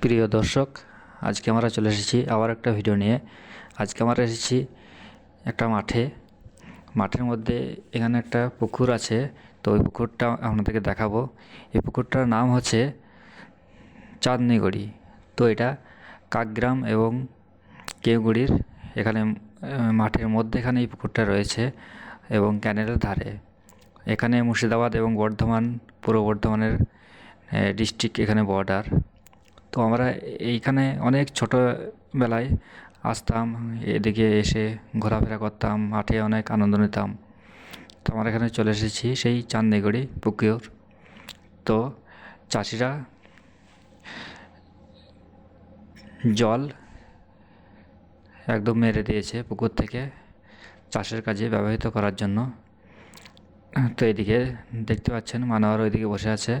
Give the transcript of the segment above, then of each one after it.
প্রিয় দর্শক, আজকে আমরা চলে এসেছি আবার একটা ভিডিও নিয়ে। আজকে আমরা এসেছি একটা মাঠে। মাঠের মধ্যে এখানে একটা পুকুর আছে, তো ওই পুকুরটা আপনাদেরকে দেখাবো। এই পুকুরটার নাম হচ্ছে চাঁদনিগড়ি। তো এটা কাকগ্রাম এবং কেউগুড়ির এখানে মাঠের মধ্যেখানে এই পুকুরটা রয়েছে এবং ক্যানেলের ধারে। এখানে মুর্শিদাবাদ এবং বর্ধমান, পূর্ব বর্ধমানের ডিস্ট্রিক্ট এখানে বর্ডার তো আমরা এইখানে অনেক ছোটোবেলায় আসতাম, এদিকে এসে ঘোরাফেরা করতাম, মাঠে অনেক আনন্দ নিতাম। তো আমরা এখানে চলে এসেছি সেই চান্দিগড়ি পুকুর। তো চাষিরা জল একদম মেরে দিয়েছে পুকুর থেকে চাষের কাজে ব্যবহৃত করার জন্য। তো এদিকে দেখতে পাচ্ছেন মানোয়ার ওইদিকে বসে আছে।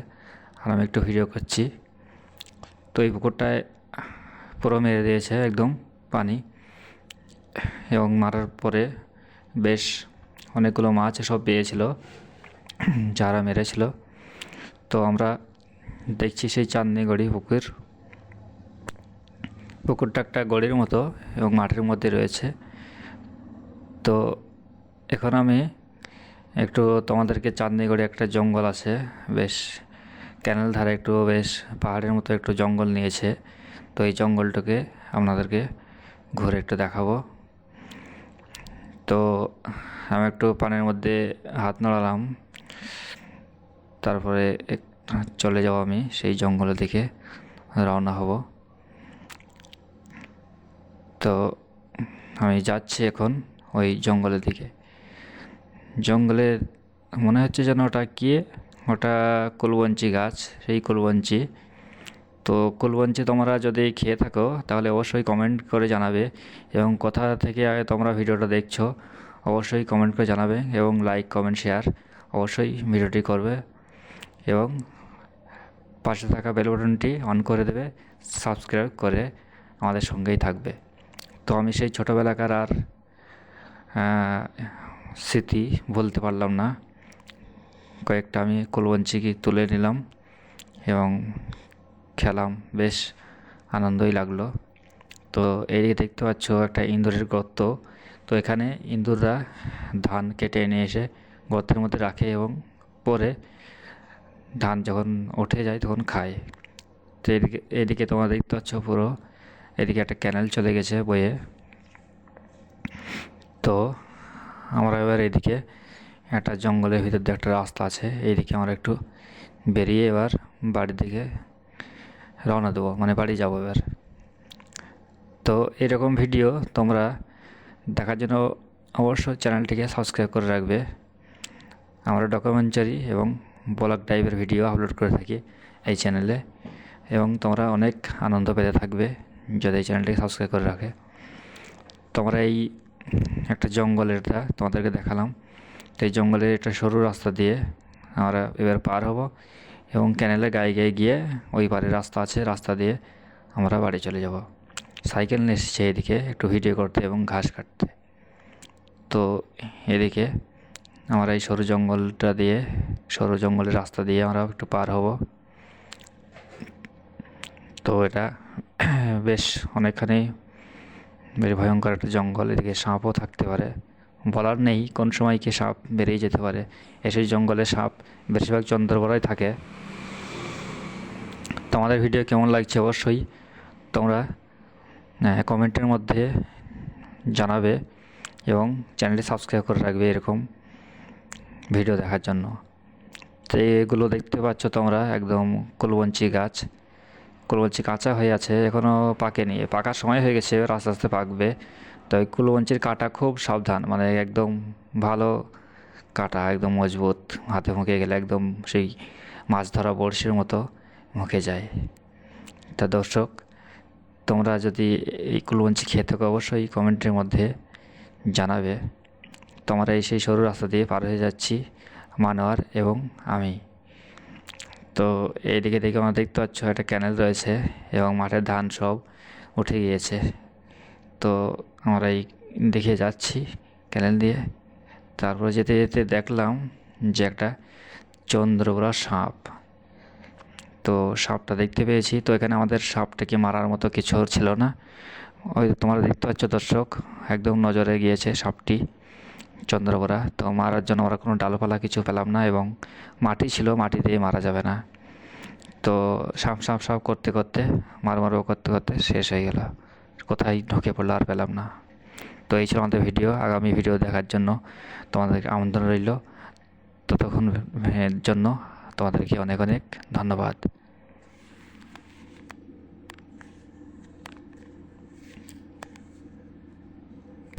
আর আমি একটু ভিডিও করছি। তো এই পুকুরটায় পুরো মেরে দিয়েছে একদম পানি। এবং মারার পরে বেশ অনেকগুলো মাছ সব পেয়েছিল, যারা মেরেছিল। তো আমরা দেখছি সেই চাঁদনি গড়ি পুকুর। পুকুরটা একটা গড়ির মতো এবং মাঠের মধ্যে রয়েছে। তো এখন আমি একটু তোমাদেরকে চাঁদনিগড়ে একটা জঙ্গল আছে, বেশ ক্যানেল ধারে একটু বেশ পাহাড়ের মতো একটু জঙ্গল নিয়েছে। তো এই জঙ্গলটাকে আপনাদেরকে ঘুরে একটু দেখাবো। তো আমি একটু পানির মধ্যে হাত নাড়ালাম। তারপরে চলে যাব আমি সেই জঙ্গলের দিকে, রওনা হব। তো আমি যাচ্ছি এখন ওই জঙ্গলের দিকে। জঙ্গলে মনে হচ্ছে যেন ওটা কি ওটা কুলবঞ্চি গাছ, সেই কুলবঞ্চি। তো কুলবঞ্চি তোমরা যদি খেয়ে থাকো, তাহলে অবশ্যই কমেন্ট করে জানাবে এবং কোথা থেকে তোমরা ভিডিওটা দেখছ, অবশ্যই কমেন্ট করে জানাবে এবং লাইক কমেন্ট শেয়ার অবশ্যই ভিডিওটি করবে এবং পাশে থাকা বেল বাটনটি অন করে দেবে সাবস্ক্রাইব করে আমাদের সঙ্গেই থাকবে। তো আমি সেই ছোটোবেলাকার আর স্মৃতি বলতে পারলাম না। কয়েকটা আমি কুলবঞ্চিকে তুলে নিলাম এবং খেলাম। বেশ আনন্দই লাগল। তো এদিকে দেখতে পাচ্ছ একটা ইঁদুরের গর্ত। তো এখানে ইঁদুররা ধান কেটে এনে এসে গর্তের মধ্যে রাখে এবং পরে ধান যখন উঠে যায় তখন খায়। তো এদিকে এদিকে তোমরা দেখতে পাচ্ছ পুরো, এদিকে একটা ক্যানেল চলে গেছে বয়ে তো আমরা এবার এদিকে একটা জঙ্গলের ভিতর দিয়ে একটা রাস্তা আছে, এইদিকে আমরা একটু বেরিয়ে এবার বাড়ির দিকে রওনা দেবো মানে বাড়ি যাব এবার। তো এরকম ভিডিও তোমরা দেখার জন্য অবশ্যই চ্যানেলটিকে সাবস্ক্রাইব করে রাখবে। আমরা ডকুমেন্টারি এবং ব্লগ টাইপের ভিডিও আপলোড করে থাকি এই চ্যানেলে এবং তোমরা অনেক আনন্দ পেতে থাকবে যদি এই চ্যানেলটিকে সাবস্ক্রাইব করে রাখে। তোমরা এই একটা জঙ্গলেরটা তোমাদেরকে দেখালাম। তো এই জঙ্গলের একটা সরু রাস্তা দিয়ে আমরা এবার পার হব এবং ক্যানেলের গায়ে গায়ে গিয়ে ওই পারে রাস্তা আছে, রাস্তা দিয়ে আমরা বাড়ি চলে যাব। সাইকেল নিয়ে এসেছে এদিকে একটু ভিডিও করতে এবং ঘাস কাটতে। তো এদিকে আমরা এই সরু জঙ্গলটা দিয়ে, সরু জঙ্গলের রাস্তা দিয়ে আমরা একটু পার হব। তো এটা বেশ অনেকখানি বেশ ভয়ঙ্কর একটা জঙ্গল, এদিকে সাপও থাকতে পারে। বলার নেই কোন সময় কি সাপ বেরিয়ে যেতে পারে। এসে জঙ্গলে সাপ বেশিরভাগ চন্দ্রবড়াই থাকে। তোমাদের ভিডিও কেমন লাগছে অবশ্যই তোমরা কমেন্টের মধ্যে জানাবে এবং চ্যানেলটি সাবস্ক্রাইব করে রাখবে এরকম ভিডিও দেখার জন্য। তো এগুলো দেখতে পাচ্ছ তোমরা, একদম কুলবঞ্চি গাছ। কুলবঞ্চি কাঁচা হয়ে আছে এখনও পাকেনি। পাকার সময় হয়ে গেছে আস্তে আস্তে পাকবে। তো এই কুলবঞ্চির কাটা খুব সাবধান মানে একদম ভালো কাটা, একদম মজবুত, হাতে মুখে গেলে একদম সেই মাছ ধরা বড়শির মতো মুখে যায়। তা দর্শক, তোমরা যদি এই কুলবঞ্চি খেয়ে থাকো অবশ্যই কমেন্টের মধ্যে জানাবে। তোমরা এই সেই সরু রাস্তা দিয়ে পার হয়ে যাচ্ছি, মানোয়ার এবং আমি। তো এইদিকে দেখে আমরা দেখতে পাচ্ছ একটা ক্যানেল রয়েছে এবং মাঠের ধান সব উঠে গিয়েছে। তো আমরা এই দেখে যাচ্ছি ক্যানেল দিয়ে। তারপর যেতে যেতে দেখলাম যে একটা চন্দ্রবড়া সাপ। তো সাপটা দেখতে পেয়েছি। তো এখানে আমাদের সাপটাকে মারার মতো কিছু ছিল না। ওই তোমরা দেখতে পাচ্ছ দর্শক, একদম নজরে গিয়েছে সাপটি চন্দ্রকোড়া তো মারার জন্য আমরা কোনো ডালপালা কিছু পেলাম না এবং মাটি ছিল, মাটি দিয়ে মারা যাবে না। তো সাপ সাপ সাপ করতে করতে মার মারো করতে করতে শেষ হয়ে গেল। কোথায় ঢুকে পড়ল আর পেলাম না। তো এই ছিল আমাদের ভিডিও, আগামী ভিডিও দেখার জন্য তোমাদেরকে আমন্ত্রণ রইল। ততক্ষণ জন্য তোমাদেরকে অনেক অনেক ধন্যবাদ।